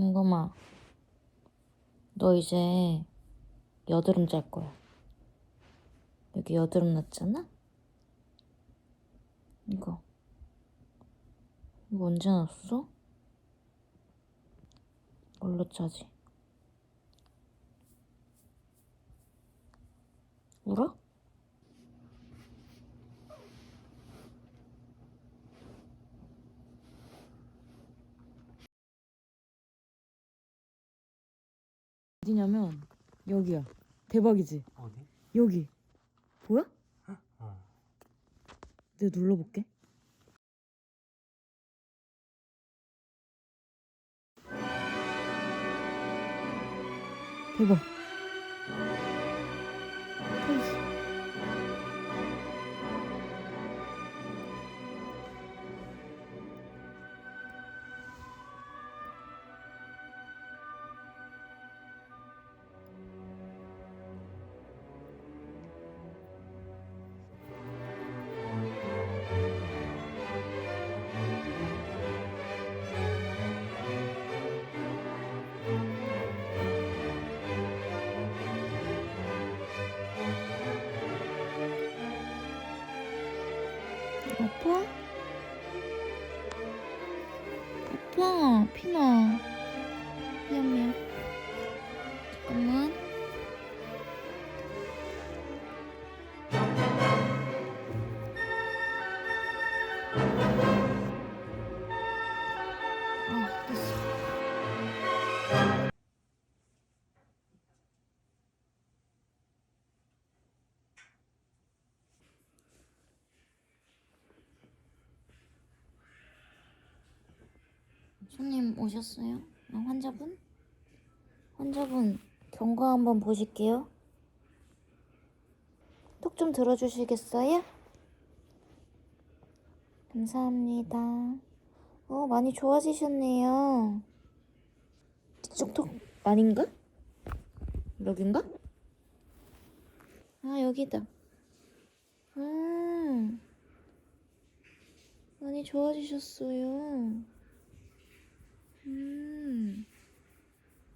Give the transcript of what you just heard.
은검아, 너 이제 여드름 짤 거야. 여기 여드름 났잖아? 이거. 이거 언제 났어? 뭘로 짜지? 울어? 어디냐면 여기야. 대박이지? 어디? 여기. 보여? 어. 내가 눌러볼게. 대박. 아파? 아파, 피나. 미안, 미안. 잠깐만. 아, 됐어. 손님 오셨어요? 아, 환자분? 환자분 경과 한번 보실게요. 톡 좀 들어주시겠어요? 감사합니다. 어, 많이 좋아지셨네요. 이쪽 톡 아닌가? 여긴가? 아, 여기다. 아, 많이 좋아지셨어요. 음.